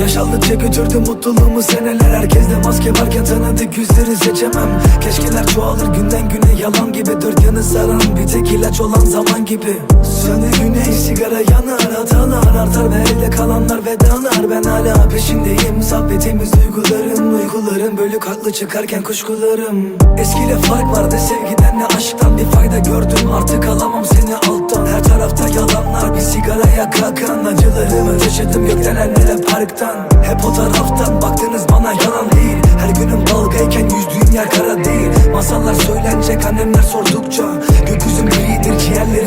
Yaşaldıkça götürdü mutluluğumu seneler. Herkeste maske varken tanıdık yüzleri seçemem. Keşkeler çoğalır günden güne yalan gibi. Dört yanı saran bir tek ilaç olan zaman gibi. Sönü güney sigara yanar hatalar artar Ve elde kalanlar vedalar. Ben hala peşindeyim. Sohbetimiz duygularım Uykularım. Bölük haklı çıkarken kuşkularım. Eskiyle fark vardı sevgiden ne aşktan. Bir fayda gördüm artık alamam seni alttan. Her tarafta yalanlar bir sigaraya kalkan Acılarımı taşıdım gökten parktan Hep o taraftan baktınız bana yalan değil. Her günüm dalgayken yüzdüğüm yer kara değil. Masallar söylenecek annemler sordukça Gökyüzüm gridir ciğerlerim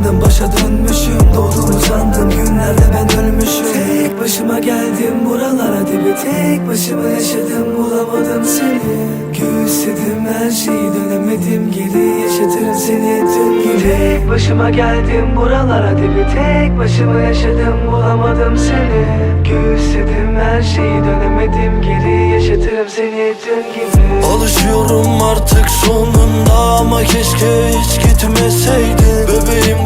sandım başa dönmüşüm. Doğduğumu sandım günlerde ben ölmüşüm. Tek başıma geldim buralara dibi Tek başıma yaşadım. Bulamadım seni. Göğüsledim her şeyi dönemedim. Geri Yaşatırım seni dün gibi Tek başıma geldim buralara dibi Tek başıma yaşadım. Bulamadım seni. Göğüsledim her şeyi dönemedim. Geri Yaşatırım seni dün gibi Alışıyorum artık sonunda ama keşke hiç gitmeseydin Bebeğim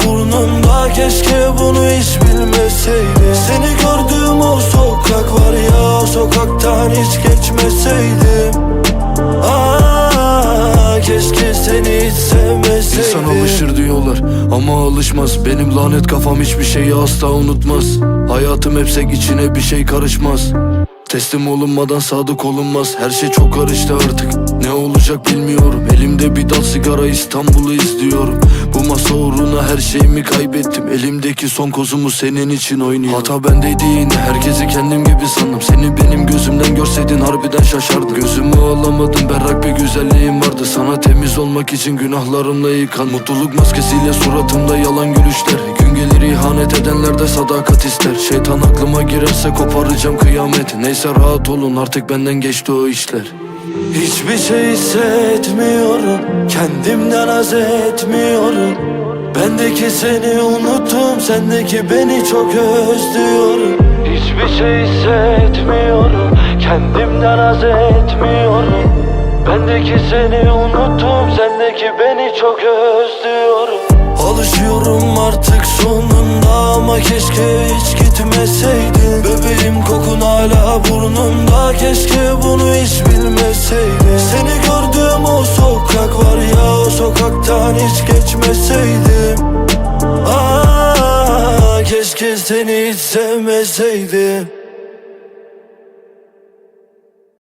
burnumda keşke bunu hiç bilmeseydim Seni gördüğüm o sokak var ya o sokaktan hiç geçmeseydim Aa, keşke seni hiç sevmeseydim İnsan alışır diyorlar ama alışmaz. Benim lanet kafam hiçbir şeyi asla unutmaz. Hayatım hepsek içine bir şey karışmaz. Teslim olunmadan sadık olunmaz. Her şey çok karıştı artık olacak bilmiyorum. Elimde bir dal sigara İstanbul'u izliyorum. Bu masa uğruna her şeyimi kaybettim. Elimdeki son kozumu senin için oynuyorum. Hata bendeydi yine herkesi kendim gibi sandım. Seni benim gözümden görseydin harbiden şaşardım. Gözümü alamadım berrak bir güzelliğim vardı. Sana temiz olmak için günahlarımla yıkan Mutluluk maskesiyle suratımda yalan gülüşler. Gün gelir ihanet edenler de sadakat ister. Şeytan aklıma girerse koparacağım kıyamet. Neyse rahat olun artık benden geçti o işler Hiçbir şey hissetmiyorum Kendimden haz etmiyorum. Bendeki seni unuttum Sendeki beni çok özlüyorum. Hiçbir şey hissetmiyorum Kendimden haz etmiyorum. Bendeki seni unuttum Sendeki beni çok özlüyorum. Alışıyorum artık sonunda ama keşke hiç gitmeseydin Bebeğim kokun hala burnumda. Keşke bunu hiç bilmeseydim Seni gördüğüm o sokak var ya o sokaktan hiç geçmeseydim. Aa, keşke seni hiç sevmeseydim